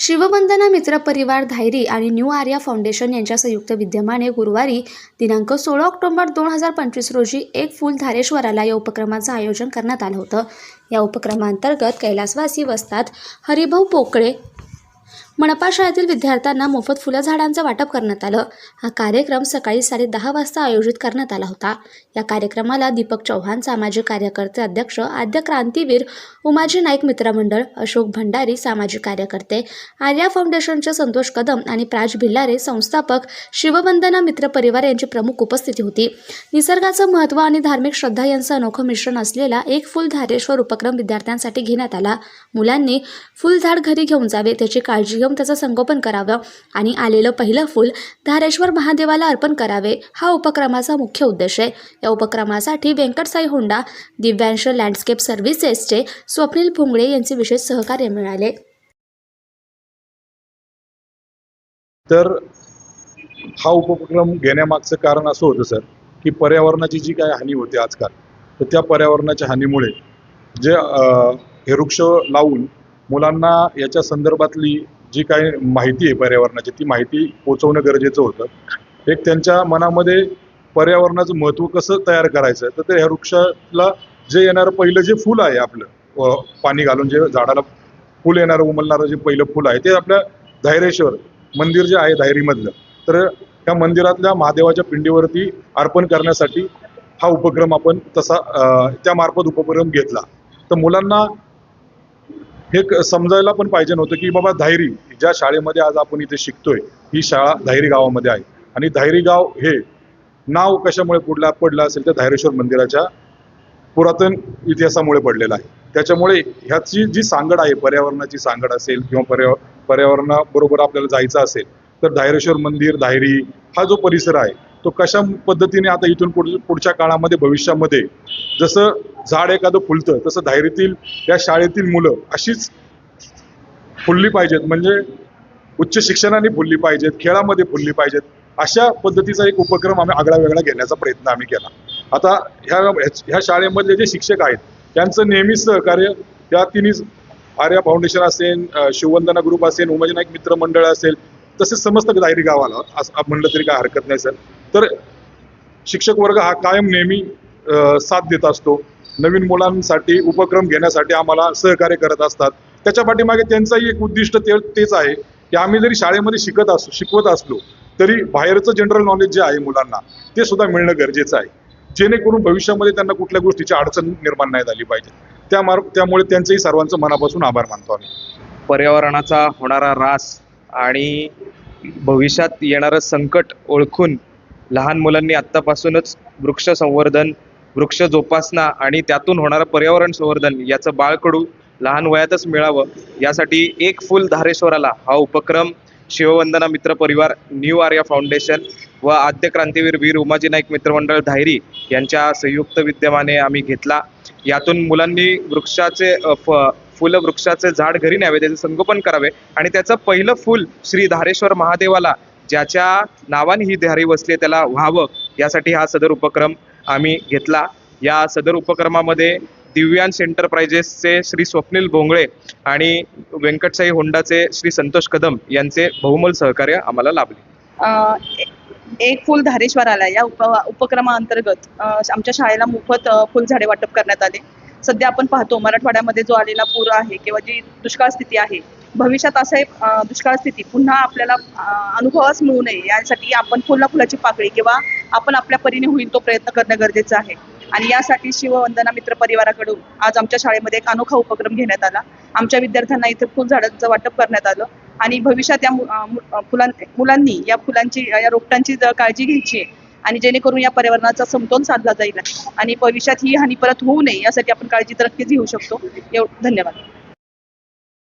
शिववंदना मित्र परिवार धायरी आणि न्यू आर्या फाउंडेशन यांच्या संयुक्त विद्यमाने गुरुवारी दिनांक सोळा ऑक्टोबर दोन हजार पंचवीस रोजी एक फूल धारेश्वराला या उपक्रमाचं आयोजन करण्यात आलं होतं. या उपक्रमांतर्गत कैलासवासी वस्तात हरिभाऊ पोकळे मनपा शाळेतील विद्यार्थ्यांना मोफत फुलं झाडांचं वाटप करण्यात आलं. हा कार्यक्रम सकाळी साडे दहा वाजता आयोजित करण्यात आला होता. या कार्यक्रमाला दीपक चव्हाण सामाजिक कार्यकर्ते अध्यक्ष आद्य क्रांतीवीर उमाजी नाईक मित्रमंडळ अशोक भंडारी सामाजिक कार्यकर्ते आर्या फाउंडेशनचे संतोष कदम आणि प्राज भिल्लारे संस्थापक शिववंदना मित्र परिवार यांची प्रमुख उपस्थिती होती. निसर्गाचं महत्त्व आणि धार्मिक श्रद्धा यांचं अनोखं मिश्रण असलेला एक फुल धारेश्वर उपक्रम विद्यार्थ्यांसाठी घेण्यात आला. मुलांनी फुलझाड घरी घेऊन जावे त्याची काळजी घेऊन त्याचं संगोपन करावं आणि आलेलं पहिलं फूल धारेश्वर महादेवाला अर्पण करावे हा उपक्रमाचा मुख्य उद्देश आहे. या उपक्रमासाठी व्यंकटसाई होंडा दिव्यांश लँडस्केप सर्व्हिसेसचे स्वप्नील भोंगळे यांचे विशेष सहकार्य मिळाले. तर हा उपक्रम घेण्यामागचं कारण असं होतं सर की पर्यावरणाची जी काय हानी होते आजकाल तर त्या पर्यावरणाच्या हानीमुळे जे हे वृक्ष लावून मुलांना याच्या संदर्भातली जी काही माहिती आहे पर्यावरणाची ती माहिती पोचवणं गरजेचं होतं. एक त्यांच्या मनामध्ये पर्यावरणाचं महत्त्व कसं तयार करायचं तर ते ह्या वृक्षाला जे येणारं पहिलं जे फूल आहे आपलं पाणी घालून जे झाडाला फूल येणारं उमलणारं जे पहिलं फुल आहे ते आपल्या धायरेश्वर मंदिर जे आहे धायरीमधलं तर त्या मंदिरातल्या महादेवाच्या पिंडीवरती अर्पण करण्यासाठी हा उपक्रम आपण तसा त्यामार्फत उपक्रम घेतला. तर मुलांना हे क- समजायला पण पाहिजे नव्हतं की बाबा धायरी ज्या शाळेमध्ये आज आपण इथे शिकतोय ही शाळा धायरी गावामध्ये आहे. आणि धायरी गाव हे नाव कशामुळे पुढला पडलं असेल तर धायरेश्वर मंदिराच्या पुरातन इतिहासामुळे पडलेलं आहे. त्याच्यामुळे ह्याची जी सांगड आहे पर्यावरणाची सांगड असेल किंवा पर्या पर्यावरणाबरोबर आपल्याला जायचं असेल तर धायरेश्वर मंदिर धायरी हा जो परिसर आहे तो कशा पद्धतीने आता इथून पुढ पुढच्या काळामध्ये भविष्यामध्ये जसं झाड एखादं फुलतं तसं धायरीतील या शाळेतील मुलं अशीच फुलली पाहिजेत. म्हणजे उच्च शिक्षणाने फुलली पाहिजेत खेळामध्ये फुलली पाहिजेत. अशा पद्धतीचा एक उपक्रम आम्ही आगळा वेगळा घेण्याचा प्रयत्न आम्ही केला. आता ह्या ह्या शाळेमधले जे शिक्षक आहेत त्यांचं नेहमीच सहकार्य त्या तिन्ही आर्या फाउंडेशन असेल शिववंदना ग्रुप असेल उमाजी मित्र मंडळ असेल तसेच समस्त दायरी गावाला असं म्हणलं तरी काय हरकत नाही सर. तर शिक्षक वर्ग हा कायम नेहमी साथ देत असतो. नवीन मुलांसाठी उपक्रम घेण्यासाठी आम्हाला सहकार्य करत असतात. त्याच्या पाठीमागे त्यांचंही एक उद्दिष्ट ते तेच आहे की आम्ही जरी शाळेमध्ये शिकत असू शिकवत असलो तरी बाहेरचं जनरल नॉलेज जे आहे मुलांना ते सुद्धा मिळणं गरजेचं आहे. जेणेकरून भविष्यामध्ये त्यांना कुठल्या गोष्टीची अडचण निर्माण नाही झाली पाहिजे. त्या मार्ग त्यामुळे त्यांचंही सर्वांचं मनापासून आभार मानतो आम्ही. पर्यावरणाचा होणारा ऱ्हास आणि भविष्यात येणारं संकट ओळखून लहान मुलांनी आत्तापासूनच वृक्ष संवर्धन वृक्ष जोपासना आणि त्यातून होणारं पर्यावरण संवर्धन याचं बाळकडू लहान वयातच मिळावं यासाठी एक फुल धारेश्वराला हा उपक्रम शिववंदना मित्र परिवार न्यू आर्या फाउंडेशन व आद्य क्रांतीवीर वीर उमाजी नाईक मित्रमंडळ धायरी यांच्या संयुक्त विद्यमाने आम्ही घेतला. यातून मुलांनी वृक्षाचे फ फुलं वृक्षाचे झाड घरी न्यावे त्याचे संगोपन करावे आणि त्याचं पहिलं फूल श्री धारेश्वर महादेवाला ज्याच्या नावाने ही धारी वसली त्याला व्हावं यासाठी हा सदर उपक्रम आम्ही घेतला. या सदर उपक्रमामध्ये दिव्यांश एंटरप्राइजेसचे श्री स्वप्नील भोंगळे आणि व्यंकटसाई होंडाचे श्री संतोष कदम यांचे बहुमल सहकार्य आम्हाला लाभले. एक फुल धारेश्वराला या उप उपक्रमाअंतर्गत आमच्या शाळेला मोफत फुलझाडे वाटप करण्यात आले. सध्या आपण पाहतो मराठवाड्यामध्ये जो आलेला पूर आहे किंवा जी दुष्काळ स्थिती आहे भविष्यात असं दुष्काळ स्थिती पुन्हा आपल्याला अनुभवास मिळू नये. यासाठी आपण फुला फुलाची पाकळी किंवा आपण आपल्या परीने होईल तो प्रयत्न करणं गरजेचं आहे. आणि यासाठी शिववंदना मित्र परिवाराकडून आज आमच्या शाळेमध्ये एक अनोखा उपक्रम घेण्यात आला. आमच्या विद्यार्थ्यांना इथे फुलझाडांचं वाटप करण्यात आलं. आणि भविष्यात या फुलां मुलांनी या फुलांची या रोपटांची काळजी घ्यायची आहे आणि जेणेकरून या पर्यावरणाचा समतोल साधला जाईल आणि भविष्यात ही हानी परत होऊ नये यासाठी आपण काळजी तर नक्कीच घेऊ शकतो. एव धन्यवाद.